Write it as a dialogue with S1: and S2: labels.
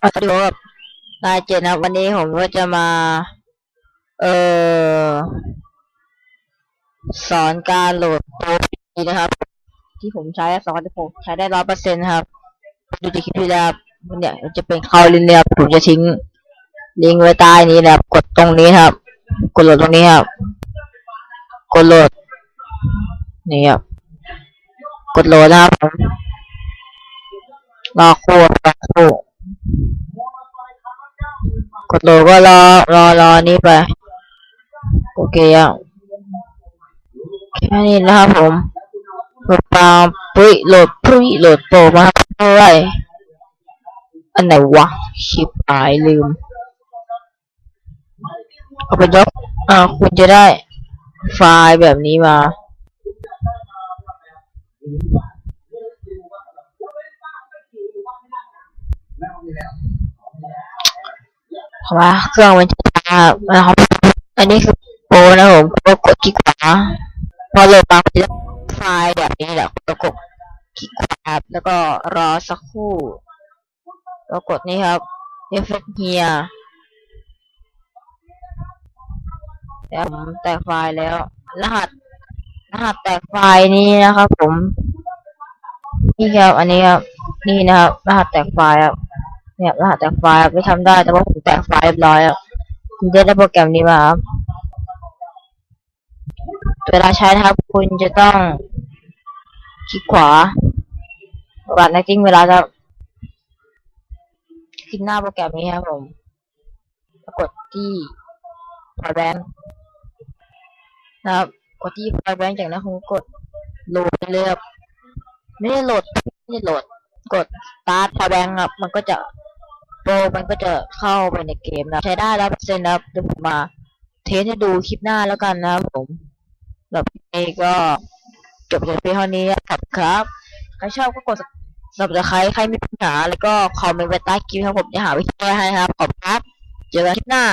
S1: สวัสดีครับนายเจนครับวันนี้ผมก็จะมา เอ่อ สอนการโหลดโปรฟีนะครับ ที่ผมใช้สอนที่ผมใช้ได้ร้อยเปอร์เซ็นต์ครับ ดูจากคลิปที่แล้วครับเนี่ยจะเป็นเข้าลิงก์เนี่ยรับผมจะทิ้งลิงก์ไว้ใต้นี้นะครับ กดตรงนี้ครับ กดโหลดตรงนี้ครับ กดโหลด นี่ครับ กดโหลดนะครับผมรอครู่รอครู่ กดโหลดก็รอรอรอนี้ไป โอเคอะแค่นี้นะครับผมโหลดตาปุ้ยโหลดปุ้ยโหลดโปรมาเท่าไรอันไหนวะชิบหายลืม เอาไปยกอ่าคุณจะได้ไฟล์แบบนี้มาเพ ราะว่าเครื่องมันจะช้านะครับอันนี้คือโปนะผมก็กดคลิกขวาพอโหลดมาไฟล์แบบนี้แหละแล้วกดคลิกขวาครับแล้วก็รอสักครู่แล้วกดนี่ครับ effect here แล้วผมแตกไฟล์แล้ว รหัส รหัสแตกไฟล์นี้นะครับ ผม นี่ครับ อันนี้ครับ นี่นะครับ รหัสแตกไฟล์ครับ เนี่ยรหัสแตกไฟล์ไม่ทำได้ แต่ว่าผมแตกไฟล์เรียบร้อยแล้วคุณจะได้โปรแกรมนี้มาครับเวลาใช้นะครับ คุณจะต้องคลิกขวาบัตรในจริงเวลาจะขึ้นหน้าโปรแกรมนี้ครับผมกดที่พอยแบงนะครับ กดที่พอยแบงจากนั้นคุณกดโหลดเลยครับไม่ได้โหลดไม่ได้โหลด กด start พอยแบงครับ มันก็จะ มันก็จะเข้าไปในเกมนะใช้ได้แล้วเซ็นต์นะครับเดี๋ยวผมมา เทสให้ดูคลิปหน้าแล้วกันนะผมแบบนี้ก็จบจากเพียงเท่านี้ครับครับ ใครชอบก็กดสับสไครใครมีปัญหา แล้วก็คอมเมนต์ไว้ใต้คลิปครับผมจะหาวิธีแก้ให้ครับขอบคุณครับ เจอกันคลิปหน้า